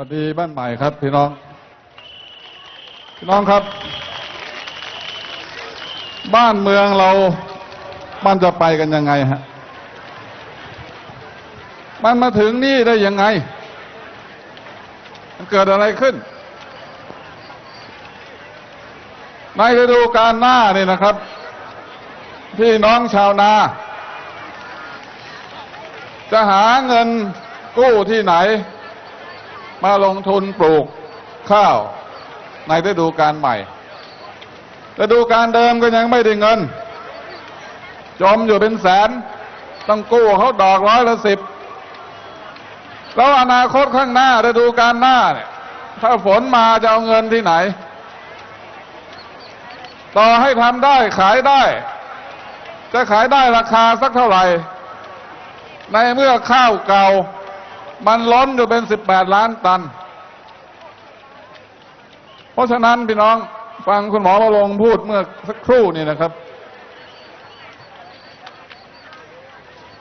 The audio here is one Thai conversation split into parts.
วัสดีบ้านใหม่ครับ พี่น้อง พี่น้องครับ บ้านเมืองเรามันจะไปกันยังไงฮะมันมาถึงนี่ได้ยังไง มันเกิดอะไรขึ้น ในฤดูกาลหน้านี่นะครับ พี่น้องชาวนา จะหาเงินกู้ที่ไหน มาลงทุนปลูกข้าวในฤดูกาลใหม่ฤดูกาลเดิมก็ยังไม่ได้เงิน จมอยู่เป็นแสน ต้องกู้เขาดอกร้อยละสิบแล้วอนาคตข้างหน้าฤดูกาลหน้าเนี่ยถ้าฝนมาจะเอาเงินที่ไหน ต่อให้ทำได้ขายได้ จะขายได้ราคาสักเท่าไหร่ ในเมื่อข้าวเก่า มันล้นอยู่เป็นสิบแปดล้านตัน เพราะฉะนั้นพี่น้องฟังคุณหมอมาลงพูดเมื่อสักครู่นี่นะครับ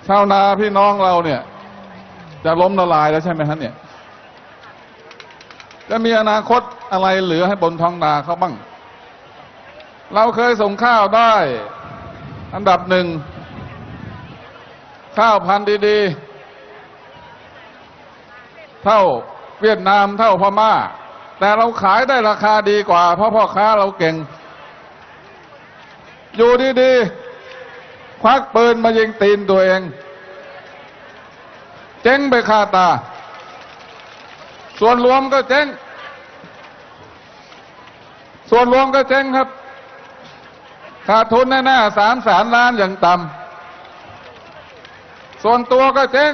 ชาวนาพี่น้องเราเนี่ย จะล้มละลายแล้วใช่ไหมฮะเนี่ย จะมีอนาคตอะไรเหลือให้บนท้องนาเขาบ้าง เราเคยส่งข้าวได้ อันดับหนึ่ง ข้าวพันธุ์ดี ๆ เท่าเวียดนามเท่าพม่า แต่เราขายได้ราคาดีกว่า เพราะพ่อค้าเราเก่ง อยู่ดีๆควักปืนมายิงตีนตัวเอง เจ๊งไปคาตา ส่วนรวมก็เจ๊ง ส่วนรวมก็เจ๊งครับขาดทุนแน่ๆสามแสนล้านอย่างต่ำส่วนตัวก็เจ๊ง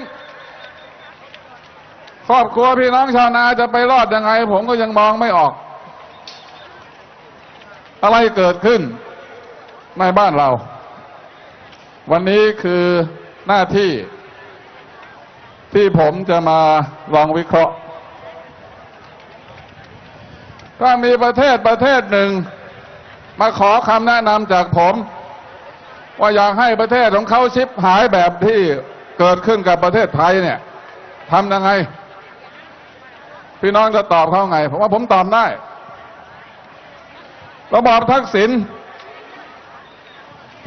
ครอบครัวพี่น้องชาวนาจะไปรอดยังไง ผมก็ยังมองไม่ออก อะไรเกิดขึ้นในบ้านเรา วันนี้คือหน้าที่ ที่ผมจะมาลองวิเคราะห์ ถ้ามีประเทศประเทศหนึ่ง มาขอคำแนะนำจากผม ว่าอยากให้ประเทศของเขาชิบหายแบบที่เกิดขึ้นกับประเทศไทยเนี่ยทำยังไง พี่น้องจะตอบเขาไง ผมว่าผมตอบได้ ระบอบทักษิณ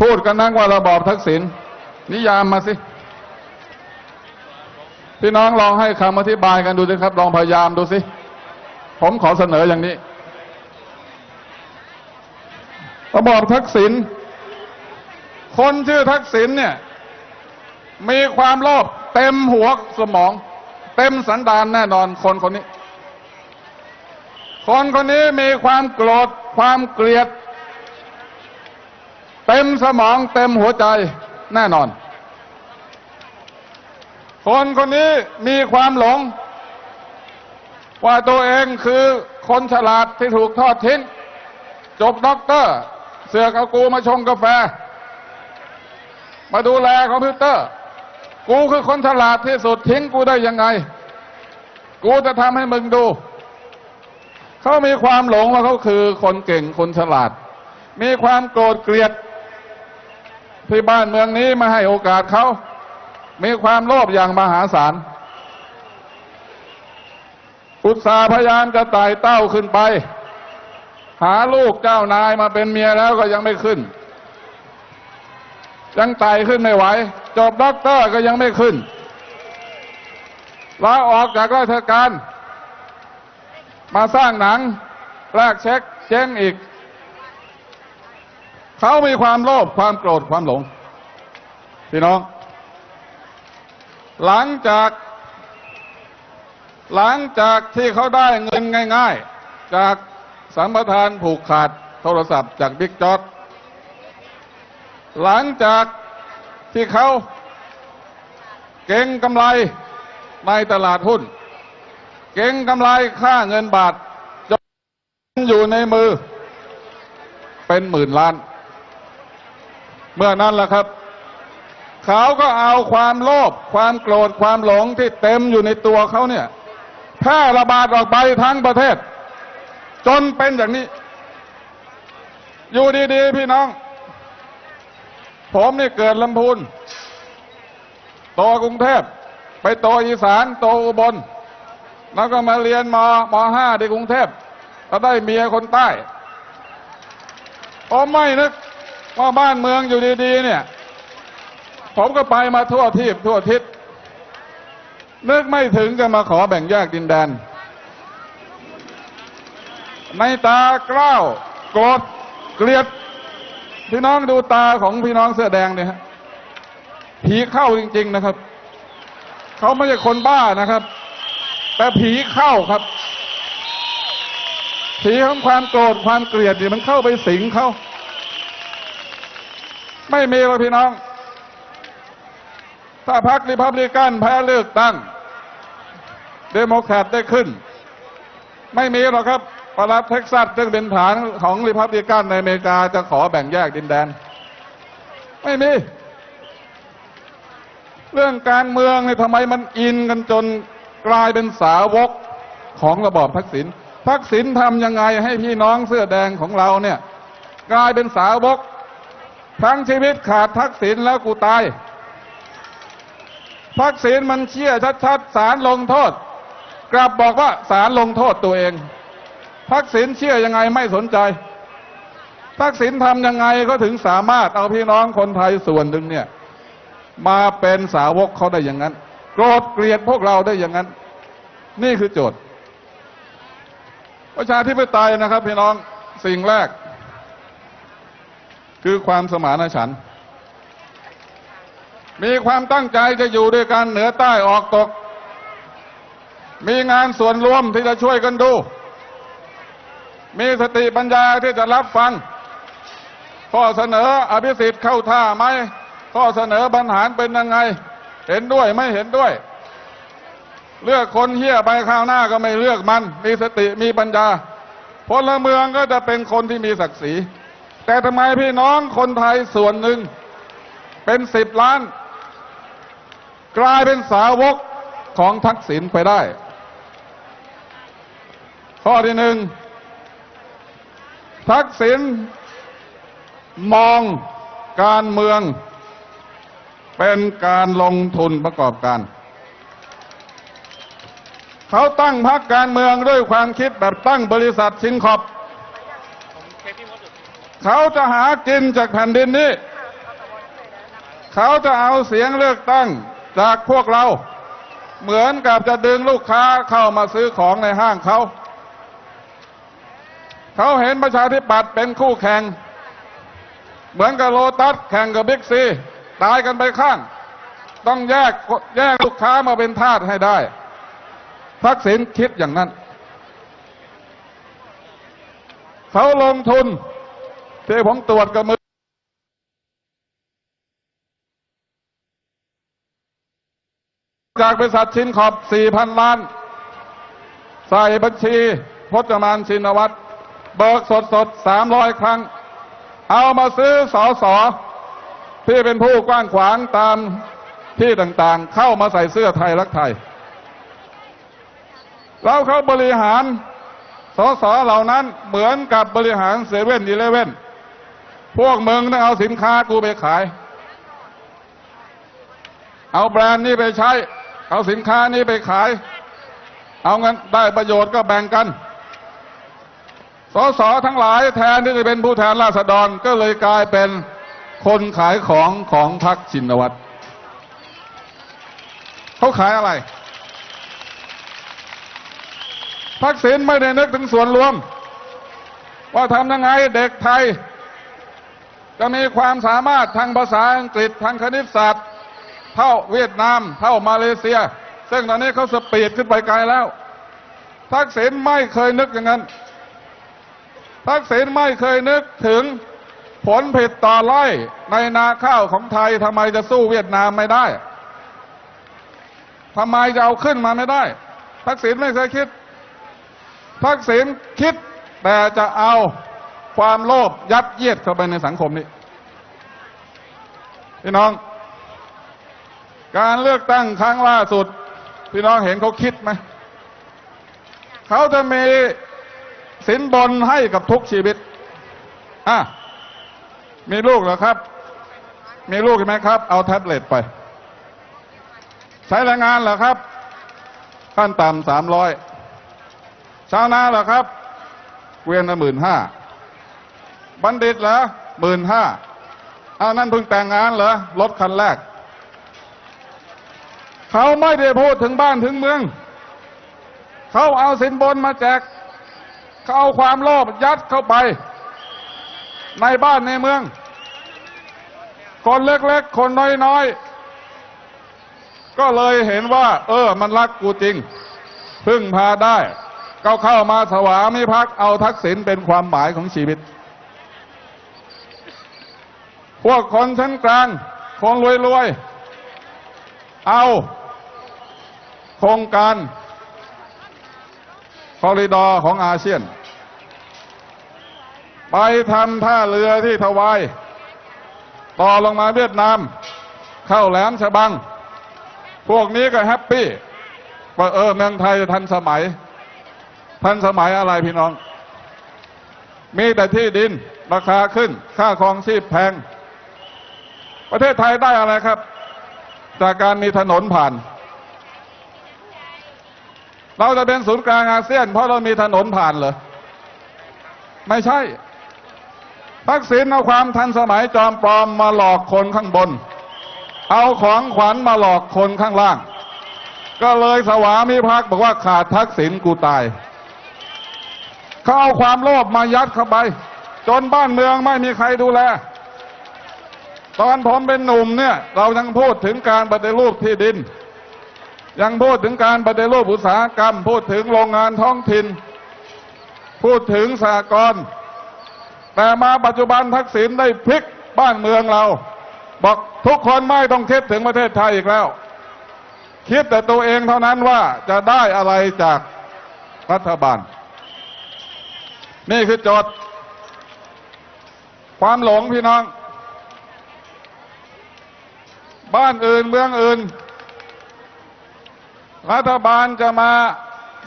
พูดกันนักว่าระบอบทักษิณนิยามมาสิ พี่น้องลองให้คำอธิบายกันดูสิครับ ลองพยายามดูสิ ผมขอเสนออย่างนี้ ระบอบทักษิณคนชื่อทักษิณเนี่ย มีความโลภเต็มหัวสมอง เต็มสันดานแน่นอนคนคนนี้ คนคนนี้มีความโกรธความเกลียด เต็มสมองเต็มหัวใจแน่นอน คนคนนี้มีความหลง ว่าตัวเองคือคนฉลาดที่ถูกทอดทิ้งจบด็อกเตอร์ เสือกเอากูมาชงกาแฟ มาดูแลคอมพิวเตอร์ กูคือคนฉลาดที่สุดทิ้งกูได้ยังไง กูจะทำให้มึงดู เขามีความหลงว่าเขาคือคนเก่งคนฉลาด มีความโกรธเกลียด ที่บ้านเมืองนี้มาให้โอกาสเขา มีความโลภอย่างมหาศาล อุตสาห์พยายามจะไต่เต้าขึ้นไป หาลูกเจ้านายมาเป็นเมียแล้วก็ยังไม่ขึ้น ยังไต่ขึ้นไม่ไหว จบด็อกเตอร์ก็ยังไม่ขึ้นลาออกจากราชการ มาสร้างหนังแลกเช็คเจ๊งอีก เขามีความโลภความโกรธความหลง พี่น้อง หลังจาก หลังจากที่เขาได้เงินง่าย ๆ จากสัมปทานผูกขาดโทรศัพท์จากบิ๊กจอดหลังจากที่เขาเก่งกำไรในตลาดหุ้น เก่งกำไรค่าเงินบาทจนอยู่ในมือ เป็นหมื่นล้าน เมื่อนั้นแหละครับเขาก็เอาความโลภความโกรธความหลงที่เต็มอยู่ในตัวเขาเนี่ยแพร่ระบาดออกไปทั้งประเทศ จนเป็นอย่างนี้ อยู่ดีๆ พี่น้อง ผมนี่เกิดลำพูนโตกรุงเทพ ไปโตอีสานโตอุบล แล้วก็มาเรียนมมห้าที่กรุงเทพก็ได้เมียคนใต้ผมไม่นึกว่าบ้านเมืองอยู่ดีๆ เนี่ย ผมก็ไปมาทั่วทีบทั่วทิศนึกไม่ถึงจะมาขอแบ่งแยกดินแดน ในตากล้าวโกรธเกลียด พี่น้องดูตาของพี่น้องเสื้อแดงเนี่ยฮะผีเข้าจริง ๆนะครับ เขาไม่ใช่คนบ้านะครับ แต่ผีเข้าครับ ผีของความโกรธความเกลียดนี่มันเข้าไปสิงเขาไม่มีหรอกพี่น้อง ถ้าพรรคริพับลิกันแพ้เลือกตั้ง เดโมแครตได้ขึ้น ไม่มีหรอกครับปรัฐเท็กซัสซึ่งเป็นฐานของริพับลิกันในอเมริกาจะขอแบ่งแยกดินแดน ไม่มี เรื่องการเมืองเนี่ยทำไมมันอินกันจน กลายเป็นสาวกของระบอบทักษิณทักษิณทำยังไงให้พี่น้องเสื้อแดงของเราเนี่ยกลายเป็นสาวก ทั้งชีวิตขาดทักษิณแล้วกูตาย ทักษิณมันเชี่ยชัดๆสารลงโทษ กลับบอกว่าสารลงโทษตัวเอง ทักษิณเชื่อยังไงไม่สนใจ ทักษิณทำยังไงก็ถึงสามารถเอาพี่น้องคนไทยส่วนหนึ่งเนี่ย มาเป็นสาวกเขาได้อย่างนั้น โกรธเกลียดพวกเราได้อย่างนั้น นี่คือโจทย์ประชาธิปไตยนะครับ พี่น้องสิ่งแรก คือความสมานฉันท์มีความตั้งใจจะอยู่ด้วยกันเหนือใต้ออกตก มีงานส่วนรวมที่จะช่วยกันดู มีสติปัญญาที่จะรับฟัง ข้อเสนออภิสิทธิ์เข้าท่าไหม ข้อเสนอบรรหารเป็นยังไง เห็นด้วยไม่เห็นด้วย เลือกคนเฮี้ยไปข้าวหน้าก็ไม่เลือกมัน มีสติมีปัญญาพลเมืองก็จะเป็นคนที่มีศักดิ์ศรี แต่ทำไมพี่น้องคนไทยส่วนหนึ่ง เป็นสิบล้าน กลายเป็นสาวกของทักษิณไปได้ ข้อที่หนึ่งทักษิณมองการเมือง เป็นการลงทุนประกอบการ เขาตั้งพรรคการเมืองด้วยความคิดแบบตั้งบริษัทชินขอบเขาจะหากินจากแผ่นดินนี้ เขาจะเอาเสียงเลือกตั้งจากพวกเรา เหมือนกับจะดึงลูกค้าเข้ามาซื้อของในห้างเขา เขาเห็นประชาธิปัตย์เป็นคู่แข่ง เหมือนกับโลตัสแข่งกับบิ๊กซี ตายกันไปข้าง ต้องแยกแยกลูกค้ามาเป็นทาสให้ได้ ทักษิณคิดอย่างนั้น เขาลงทุนที่ผมตรวจกับมือจากบริษัทชินขอบ 4,000 ล้าน ใส่บัญชีพจมานชินวัตร เบิกสดสดๆ300 ครั้ง เอามาซื้อสอสอ ที่เป็นผู้กว้างขวางตามที่ต่างๆ เข้ามาใส่เสื้อไทยรักไทย แล้วเขาบริหารสสเหล่านั้นเหมือนกับบริหารเซเว่นอีเลเว่นพวกมึงต้องเอาสินค้ากูไปขาย เอาแบรนด์นี้ไปใช้ เอาสินค้านี้ไปขาย เอาเงินได้ประโยชน์ก็แบ่งกัน สสทั้งหลายแทนที่จะเป็นผู้แทนราษฎรก็เลยกลายเป็น คนขายของของพรรคชินวัตรเขาขายอะไร ทักษิณไม่ได้นึกถึงส่วนรวม ว่าทำยังไงเด็กไทย จะมีความสามารถทางภาษาอังกฤษทางคณิตศาสตร์ เท่าเวียดนาม เท่ามาเลเซีย ซึ่งตอนนี้เขาสปีดขึ้นไปไกลแล้ว ทักษิณไม่เคยนึกอย่างนั้น ทักษิณไม่เคยนึกถึง ผลผิดต่อไร่ในนาข้าวของไทยทำไมจะสู้เวียดนามไม่ได้ทำไมจะเอาขึ้นมาไม่ได้ ทักษิณไม่เคยคิด ทักษิณคิดแต่จะเอาความโลภยัดเยียดเข้าไปในสังคมนี้พี่น้อง การเลือกตั้งครั้งล่าสุด พี่น้องเห็นเขาคิดไหมเขาจะมีสินบนให้กับทุกชีวิตอะ มีลูกเหรอครับ มีลูกใช่ไหมครับ เอาแท็บเล็ตไป ใช้แรงงานเหรอครับ ขั้นต่ำสามร้อยชาวนาเหรอครับ เกวียนละหมื่นห้า บัณฑิตเหรอหมื่นห้าเอานั่นเพิ่งแต่งงานเหรอ รถคันแรก เขาไม่ได้พูดถึงบ้านถึงเมือง เขาเอาสินบนมาแจก เขาเอาความโลภยัดเข้าไป ในบ้านในเมือง คนเล็กๆ คนน้อยๆ ก็เลยเห็นว่า เออ มันรักกูจริง พึ่งพาได้ ก็เข้ามาสวามิภักดิ์เอาทักษิณเป็นความหมายของชีวิต พวกคนชั้นกลาง คนรวยๆ เอาโครงการคอริดอร์ของอาเซียน ไปทำท่าเรือที่ทวาย ต่อลงมาเวียดนาม เข้าแหลมฉบัง พวกนี้ก็แฮปปี้ว่าเออเมืองไทยทันสมัย ทันสมัยอะไรพี่น้อง มีแต่ที่ดินราคาขึ้น ค่าครองชีพแพง ประเทศไทยได้อะไรครับ จากการมีถนนผ่าน เราจะเป็นศูนย์กลางอาเซียน เพราะเรามีถนนผ่านเหรอไม่ใช่ ทักษิณเอาความทันสมัยจอมปลอมมาหลอกคนข้างบน เอาของขวัญมาหลอกคนข้างล่าง ก็เลยสวามิภักดิ์บอกว่าขาดทักษิณกูตาย เขาเอาความโลภมายัดเข้าไป จนบ้านเมืองไม่มีใครดูแล ตอนผมเป็นหนุ่มเนี่ย เรายังพูดถึงการปฏิรูปที่ดิน ยังพูดถึงการปฏิรูปอุตสาหกรรม พูดถึงโรงงานท้องถิ่น พูดถึงสหกร แต่มาปัจจุบันทักษิณได้พลิกบ้านเมืองเรา บอกทุกคนไม่ต้องคิดถึงประเทศไทยอีกแล้ว คิดแต่ตัวเองเท่านั้นว่าจะได้อะไรจากรัฐบาล นี่คือโจทย์ความหลงพี่น้อง บ้านอื่นเมืองอื่น รัฐบาลจะมา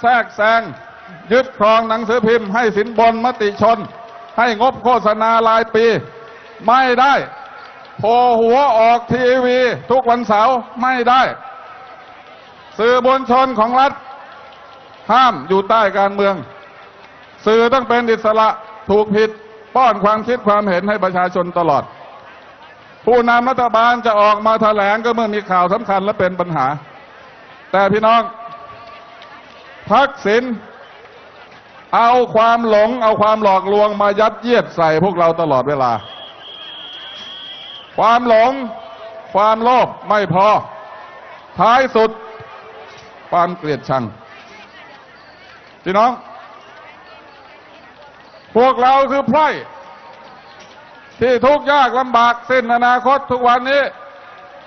แทรกแซงยึดครองหนังสือพิมพ์ให้สินบนมติชน ให้งบโฆษณารายปี ไม่ได้โผหัวออกทีวี ทุกวันเสาร์ไม่ได้ สื่อมวลชนของรัฐ ห้ามอยู่ใต้การเมือง สื่อต้องเป็นอิสระถูกผิดป้อนความคิดความเห็นให้ประชาชนตลอด ผู้นำรัฐบาลจะออกมาแถลงก็เมื่อมีข่าวสำคัญและเป็นปัญหา แต่พี่น้องทักษิณ เอาความหลง เอาความหลอกลวงมายัดเยียดใส่พวกเราตลอดเวลา ความหลง ความโลภไม่พอ ท้ายสุด ความเกลียดชังพี่น้อง พวกเราคือไพร่ที่ทุกข์ยากลำบากสิ้นอนาคตทุกวันนี้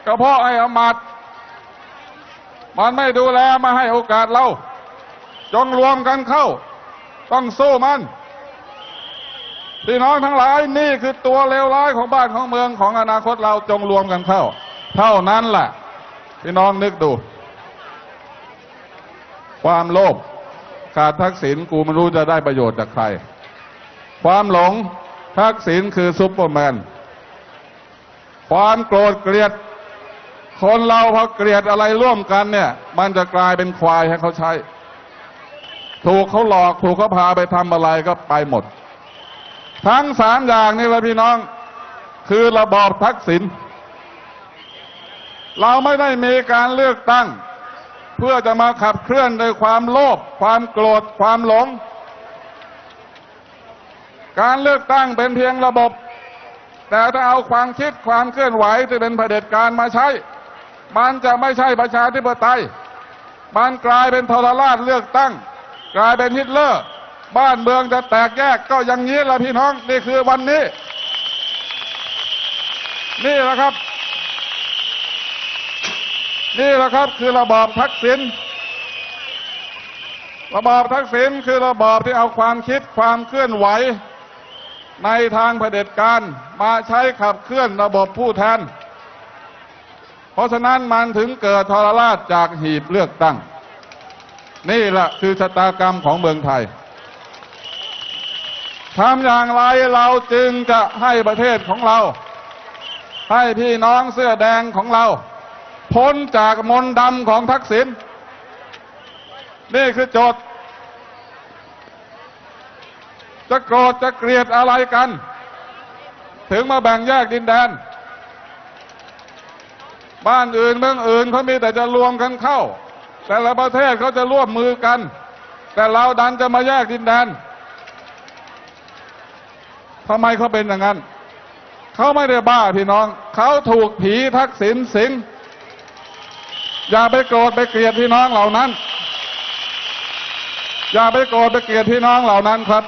ก็เพราะไอ้อมาตมันไม่ดูแลมาให้โอกาสเรา จงรวมกันเข้า ต้องสู้มันพี่น้องทั้งหลายนี่คือตัวเลวร้ายของบ้านของเมืองของอนาคตเราจงรวมกันเข้า เท่านั้นแหละพี่น้องนึกดู ความโลภขาดทักษิณกูไม่รู้จะได้ประโยชน์จากใคร ความหลงทักษิณคือซุปเปอร์แมน ความโกรธเกลียด คนเราพอเกลียดอะไรร่วมกันเนี่ย มันจะกลายเป็นควายให้เขาใช้ ถูกเขาหลอก ถูกเขาพาไปทำอะไรก็ไปหมด ทั้งสามอย่างนี่แหละพี่น้อง คือระบอบทักษิณเราไม่ได้มีการเลือกตั้ง เพื่อจะมาขับเคลื่อนโดยความโลภความโกรธความหลง การเลือกตั้งเป็นเพียงระบบ แต่ถ้าเอาความคิดความเคลื่อนไหวที่เป็นเผด็จการมาใช้ มันจะไม่ใช่ประชาธิปไตย มันกลายเป็นทรราชเลือกตั้ง กลายเป็นฮิตเลอร์ บ้านเมืองจะแตกแยกก็อย่างนี้แหละพี่น้องนี่คือวันนี้ นี่แหละครับ นี่แหละครับคือระบอบทักษิณระบอบทักษิณคือระบอบที่เอาความคิดความเคลื่อนไหว ในทางเผด็จการมาใช้ขับเคลื่อนระบบผู้แทน เพราะฉะนั้นมันถึงเกิดทรราชจากหีบเลือกตั้ง นี่แหละคือชะตากรรมของเมืองไทยทำอย่างไรเราจึงจะให้ประเทศของเรา ให้พี่น้องเสื้อแดงของเรา พ้นจากมนต์ดำของทักษิณนี่คือโจทย์ จะโกรธจะเกลียดอะไรกัน ถึงมาแบ่งแยกดินแดน บ้านอื่นเมืองอื่นเขามีแต่จะรวมกันเข้า แต่ละประเทศเขาจะร่วมมือกัน แต่เราดันจะมาแยกดินแดนทำไมเขาเป็นอย่างนั้น เขาไม่ได้บ้าพี่น้อง เขาถูกผีทักษิณสิง อย่าไปโกรธไปเกลียดพี่น้องเหล่านั้น อย่าไปโกรธไปเกลียดพี่น้องเหล่านั้นครับ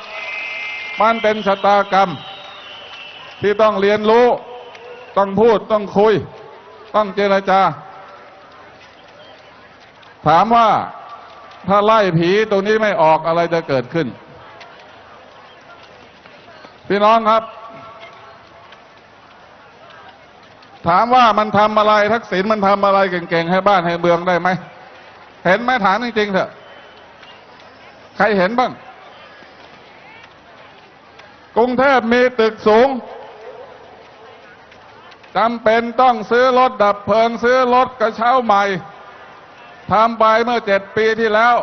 มันเป็นชะตากรรม ที่ต้องเรียนรู้ ต้องพูดต้องคุย ต้องเจรจา ถามว่าถ้าไล่ผีตรงนี้ไม่ออกอะไรจะเกิดขึ้น พี่น้องครับ ถามว่ามันทำอะไร ทักษิณมันทำอะไรเก่งๆ ให้บ้านให้เมืองได้ไหม เห็นไหมถามจริงๆเถอะ ใครเห็นบ้าง กรุงเทพมีตึกสูงจำเป็นต้องซื้อรถดับเพลิง ซื้อรถกระเช้าใหม่ ทำไปเมื่อเจ็ดปีที่แล้ว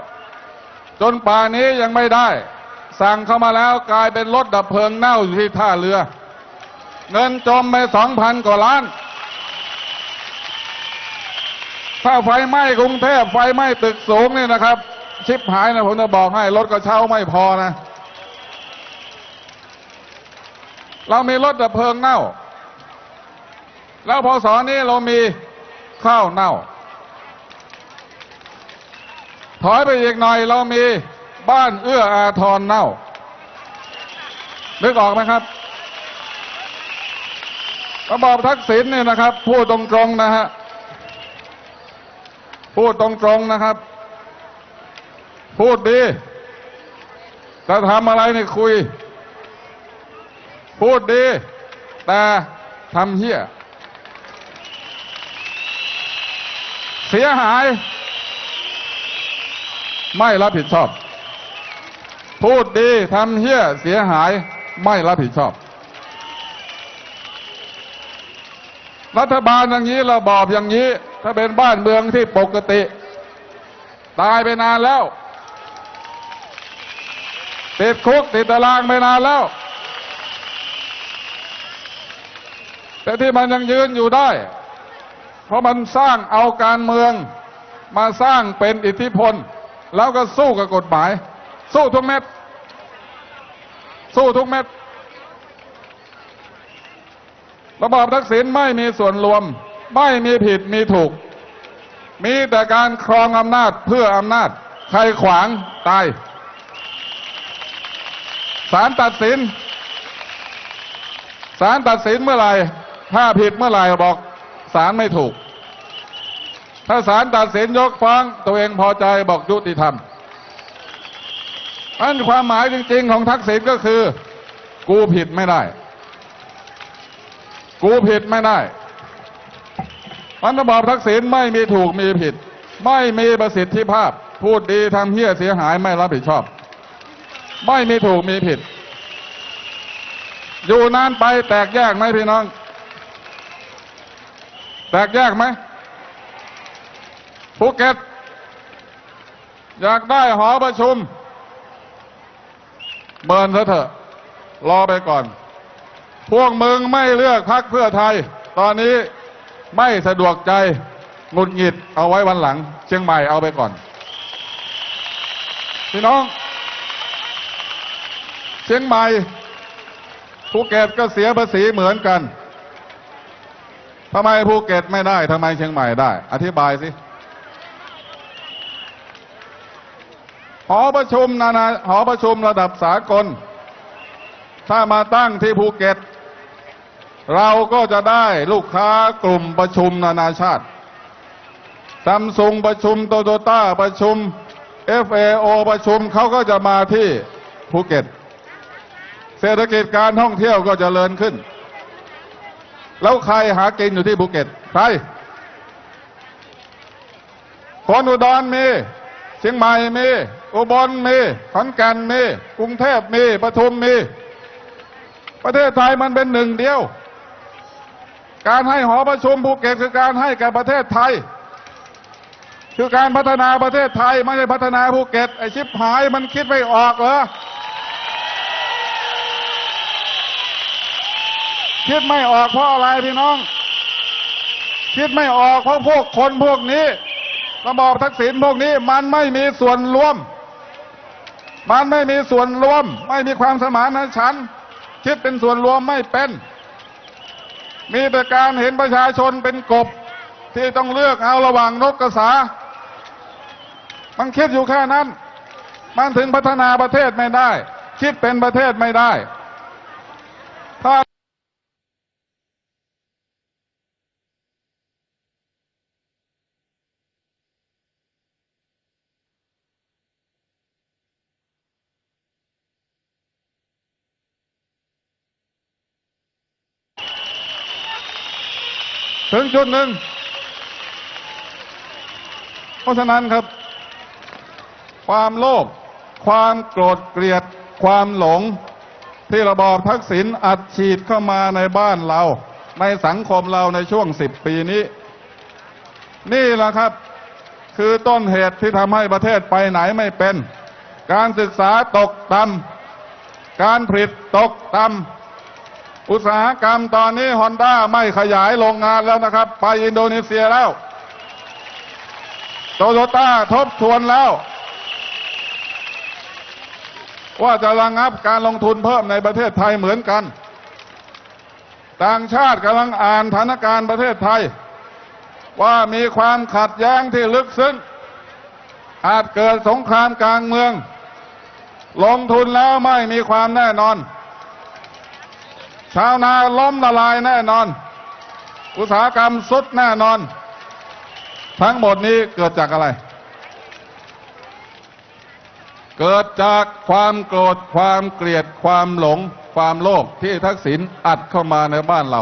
จนป่านี้ยังไม่ได้ สั่งเข้ามาแล้วกลายเป็นรถดับเพลิงเน่าอยู่ที่ท่าเรือ เงินจมไปสองพันกว่าล้านถ้าไฟไหม้กรุงเทพไฟไหม้ตึกสูงนี่นะครับ ชิบหายนะผมจะบอกให้รถกระเช้าไม่พอนะ เรามีรถดับเพลิงเน่า แล้วพอสอนี้เรามีข้าวเน่า ถอยไปอีกหน่อยเรามีบ้านเอื้ออาทรเน่านึกออกไหมครับระบอบทักษิณเนี่ยนะครับ พูดตรงๆนะฮะพูดตรงๆนะครับ พูดดีจะทำอะไรเนี่ยคุย พูดดี แต่ทำเหี้ย เสียหาย ไม่รับผิดชอบ พูดดีทำเหี้ยเสียหายไม่รับผิดชอบ รัฐบาลอย่างนี้ระบอบอย่างนี้ ถ้าเป็นบ้านเมืองที่ปกติ ตายไปนานแล้ว ติดคุกติดตารางไปนานแล้ว แต่ที่มันยังยืนอยู่ได้ เพราะมันสร้างเอาการเมืองมาสร้างเป็นอิทธิพล แล้วก็สู้กับกฎหมาย สู้ทุกเม็ด สู้ทุกเม็ด ระบอบทักษิณไม่มีส่วนรวม ไม่มีผิดมีถูก มีแต่การครองอำนาจเพื่ออำนาจ ใครขวางตายศาลตัดสินศาลตัดสินเมื่อไหร่ ถ้าผิดเมื่อไหร่บอกศาลไม่ถูก ถ้าศาลตัดสินยกฟ้องตัวเองพอใจบอกยุติธรรมอันความหมายจริง ๆ ของทักษิณก็คือ กูผิดไม่ได้ กูผิดไม่ได้มันระบอบทักษิณไม่มีถูกมีผิด ไม่มีประสิทธิภาพ พูดดีทำเหี้ยเสียหายไม่รับผิดชอบ ไม่มีถูกมีผิด อยู่นานไปแตกแยกไหมพี่น้อง แตกแยกไหม ภูเก็ต อยากได้หอประชุม เมินซะเถอะ รอไปก่อน พวกมึงไม่เลือกพักเพื่อไทย ตอนนี้ไม่สะดวกใจงุดหงิดเอาไว้วันหลัง เชียงใหม่เอาไปก่อน พี่น้อง เชียงใหม่ภูเก็ตก็เสียภาษีเหมือนกันทำไมภูเก็ตไม่ได้ทำไมเชียงใหม่ได้ อธิบายสิ หอประชุมนานาหอประชุมระดับสากล ถ้ามาตั้งที่ภูเก็ต เราก็จะได้ลูกค้ากลุ่มประชุมนานาชาติซัมซุงประชุมโตโยต้าประชุม FAO ประชุมเขาก็จะมาที่ภูเก็ต เศรษฐกิจการท่องเที่ยวก็จเจริญขึ้น แล้วใครหากินอยู่ที่ภูเก็ต ใคร คนอุดรมี เชียงใหม่มี อุบลมีขอนแก่นมีกรุงเทพมีปทุมมี ประเทศไทยมันเป็นหนึ่งเดียว การให้หอประชุมภูเก็ตคือการให้แก่ประเทศไทย คือการพัฒนาประเทศไทยไม่ใช่พัฒนาภูเก็ตไอชิบหายมันคิดไม่ออกเหรอคิดไม่ออกเพราะอะไรพี่น้อง คิดไม่ออกเพราะพวกคนพวกนี้ระบอบทักษิณพวกนี้มันไม่มีส่วนร่วม มันไม่มีส่วนรวม ไม่มีความสมานฉันท์คิดเป็นส่วนรวมไม่เป็น มีแต่การเห็นประชาชนเป็นกบ ที่ต้องเลือกเอาระหว่างนกกระสา มันคิดอยู่แค่นั้น มันถึงพัฒนาประเทศไม่ได้ คิดเป็นประเทศไม่ได้ถ้า ชุดหนึ่งเพราะฉะนั้นครับ ความโลภความโกรธเกลียด ความหลง ที่ระบอบทักษิณอัดฉีดเข้ามาในบ้านเรา ในสังคมเราในช่วงสิบปีนี้ นี่แหละครับ คือต้นเหตุที่ทำให้ประเทศไปไหนไม่เป็น การศึกษาตกต่ำการผลิตตกต่ำ อุตสาหกรรมตอนนี้ฮอนด้าไม่ขยายโรงงานแล้วนะครับ ไปอินโดนีเซียแล้วโตโยต้าทบทวนแล้ว ว่าจะระงงับการลงทุนเพิ่มในประเทศไทยเหมือนกัน ต่างชาติกำลังอ่านสถานการณ์ประเทศไทย ว่ามีความขัดแย้งที่ลึกซึ้งอาจเกิดสงครามกลางเมือง ลงทุนแล้วไม่มีความแน่นอน ชาวนาล้มละลายแน่นอน อุตสาหกรรมสุดแน่นอน ทั้งหมดนี้เกิดจากอะไร เกิดจากความโกรธความเกลียดความหลง ความโลภที่ทักษิณอัดเข้ามาในบ้านเรา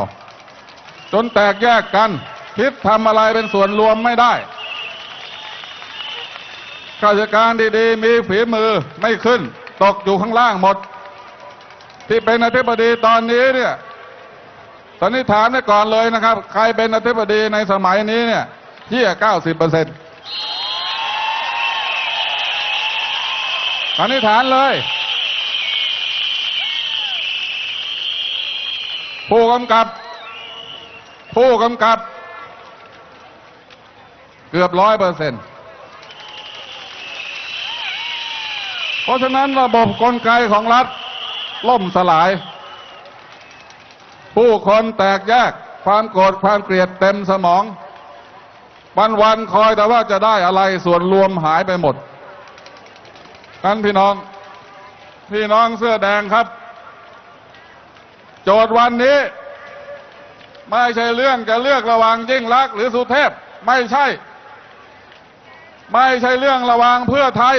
จนแตกแยกกัน คิดทำอะไรเป็นส่วนรวมไม่ได้ข้าราชการดีๆ มีฝีมือไม่ขึ้น ตกอยู่ข้างล่างหมด ที่เป็นอธิบดีตอนนี้เนี่ยสันนิษฐานไว้ก่อนเลยนะครับ ใครเป็นอธิบดีในสมัยนี้เนี่ยเที่ยเก้าสิบเปอร์เซ็นต์สันนิษฐานเลย ผู้กำกับ ผู้กำกับ เกือบร้อยเปอร์เซ็นต์เพราะฉะนั้นระบบกลไกของรัฐ ล่มสลาย ผู้คนแตกแยกความโกรธความเกลียดเต็มสมอง วันวันคอยแต่ว่าจะได้อะไรส่วนรวมหายไปหมดกันพี่น้อง พี่น้องเสื้อแดงครับ โจทย์วันนี้ ไม่ใช่เรื่องจะเลือกระหว่างยิ่งลักษณ์หรือสุเทพไม่ใช่ ไม่ใช่เรื่องระว่างเพื่อไทย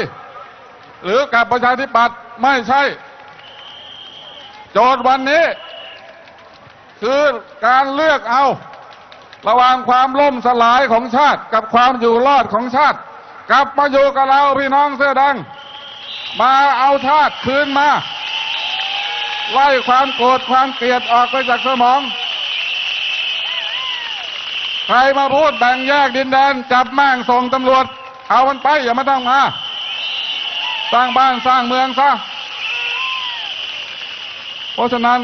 หรือกับประชาธิปัตย์ไม่ใช่ โจทย์วันนี้ คือการเลือกเอา ระหว่างความล่มสลายของชาติ กับความอยู่รอดของชาติ กลับมาอยู่กับเราพี่น้องเสื้อแดงมาเอาชาติคืนมาไล่ความโกรธความเกลียดออกไปจากสมอง ใครมาพูดแบ่งแยกดินแดน จับแม่งส่งตำรวจ เอามันไปอย่ามาต้องมาสร้างบ้านสร้างเมืองซะ เพราะฉะนั้น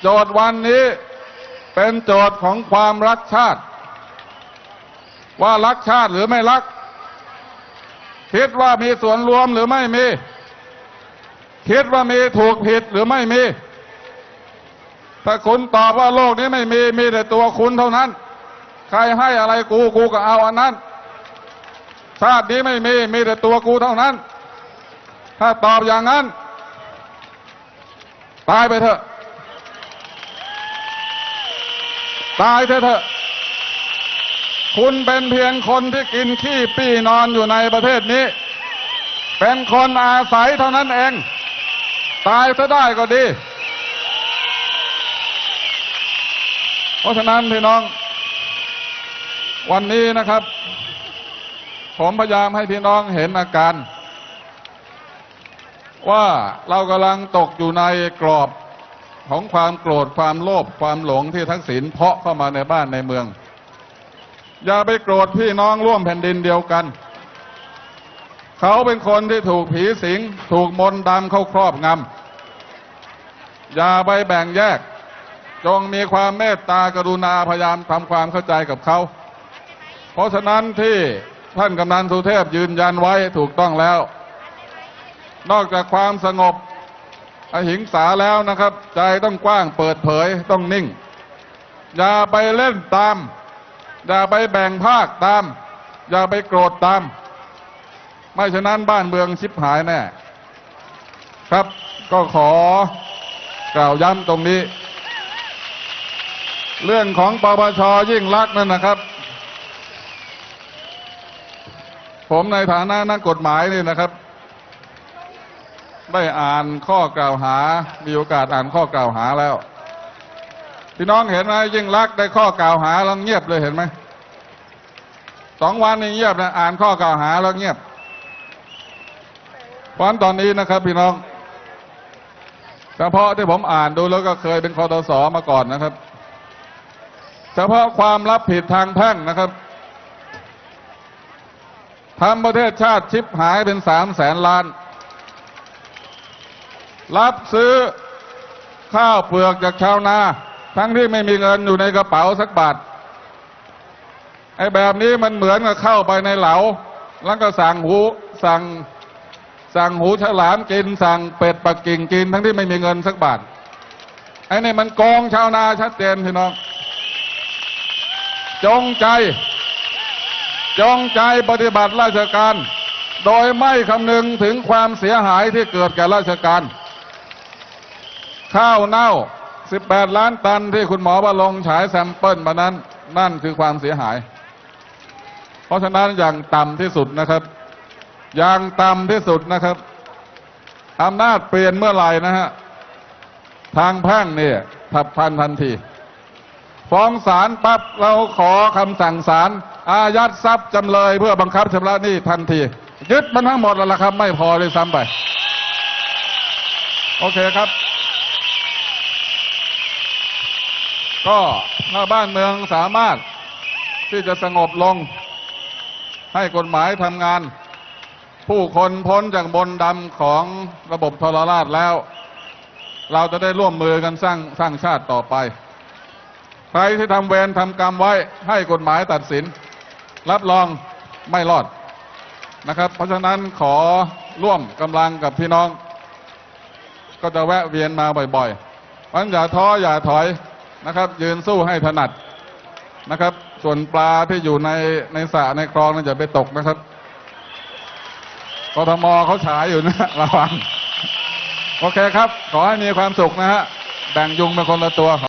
โจทย์วันนี้เป็นโจทย์ของความรักชาติ ว่ารักชาติหรือไม่รัก คิดว่ามีส่วนรวมหรือไม่มี คิดว่ามีถูกผิดหรือไม่มี ถ้าคุณตอบว่าโลกนี้ไม่มีมีแต่ตัวคุณเท่านั้น ใครให้อะไรกูกูก็เอาอันนั้น ชาตินี้ไม่มีมีแต่ตัวกูเท่านั้น ถ้าตอบอย่างนั้น ตายไปเถอะ ตายเถอะเถอะ คุณเป็นเพียงคนที่กินขี้ปี้นอนอยู่ในประเทศนี้ เป็นคนอาศัยเท่านั้นเอง ตายซะได้ก็ดี เพราะฉะนั้นพี่น้อง วันนี้นะครับ ผมพยายามให้พี่น้องเห็นอาการ ว่าเรากำลังตกอยู่ในกรอบของความโกรธความโลภความหลงที่ทักษิณเพาะเข้ามาในบ้านในเมือง อย่าไปโกรธพี่น้องร่วมแผ่นดินเดียวกัน เขาเป็นคนที่ถูกผีสิง ถูกมนต์ดำเข้าครอบงำอย่าไปแบ่งแยก จงมีความเมตตากรุณาพยายามทำความเข้าใจกับเขา เพราะฉะนั้นที่ท่านกำนันสุเทพยืนยันไว้ถูกต้องแล้ว นอกจากความสงบ อหิงสาแล้วนะครับ ใจต้องกว้างเปิดเผยต้องนิ่ง อย่าไปเล่นตาม อย่าไปแบ่งภาคตาม อย่าไปโกรธตาม ไม่ฉะนั้นบ้านเมืองชิบหายแน่ ครับก็ขอกล่าวย้ำตรงนี้ เรื่องของปปชยิ่งลักษณ์นั่นนะครับผมในฐานะนักกฎหมายนี่นะครับ ได้อ่านข้อกล่าวหา มีโอกาสอ่านข้อกล่าวหาแล้ว พี่น้องเห็นไหมยิ่งลักได้ข้อกล่าวหาแล้วเงียบเลยเห็นไหมสองวันนี้เงียบนะอ่านข้อกล่าวหาแล้วเงียบเพราะฉะนั้นตอนนี้นะครับ พี่น้องเฉพาะที่ผมอ่านดูแล้วก็เคยเป็นคอตสอมาก่อนนะครับเฉพาะความรับผิดทางแพ่งนะครับทำประเทศชาติชิบหายเป็นสามแสนล้าน รับซื้อข้าวเปลือกจากชาวนา ทั้งที่ไม่มีเงินอยู่ในกระเป๋าสักบาทไอ้แบบนี้มันเหมือนกับเข้าไปในเหลา แล้วก็สั่งหูสั่งสั่งหูฉลามกิน สั่งเป็ดปักกิ่งกิน ทั้งที่ไม่มีเงินสักบาทไอ้นี่มันโกองชาวนาชัดเจนพี่น้อง จงใจ จงใจปฏิบัติราชการ โดยไม่คำนึงถึงความเสียหายที่เกิดแก่ราชการ ข้าวเน่า 18 ล้านตันที่คุณหมอวรงค์ฉายแซมเปิลมานั้น นั่นคือความเสียหาย เพราะฉะนั้นอย่างต่ำที่สุดนะครับ อย่างต่ำที่สุดนะครับอำนาจเปลี่ยนเมื่อไหร่นะฮะ ทางแพ่งเนี่ยทับพันทันที ฟ้องศาลปั๊บเราขอคำสั่งศาลอายัดทรัพย์จำเลยเพื่อบังคับชำระหนี้ทันที ยึดมันทั้งหมดแล้วละครับ ไม่พอเลยซ้ำไป โอเคครับ ก็ถ้าบ้านเมืองสามารถที่จะสงบลง ให้กฎหมายทำงาน ผู้คนพ้นจากบนดำของระบบทรราชแล้ว เราจะได้ร่วมมือกันสร้างสร้างชาติต่อไป ใครที่ทำเวรทำกรรมไว้ให้กฎหมายตัดสิน รับรองไม่รอดนะครับ เพราะฉะนั้นขอร่วมกำลังกับพี่น้อง ก็จะแวะเวียนมาบ่อยๆเพราะฉะนั้นอย่าท้ออย่าถอย นะครับ ยืนสู้ให้ถนัดนะครับ ส่วนปลาที่อยู่ในในสระในคลองนั่นอย่าไปตกนะครับกทมเขาฉายอยู่นะระวังโอเคครับ ขอให้มีความสุขนะฮะแบ่งยุงเป็นคนละตัว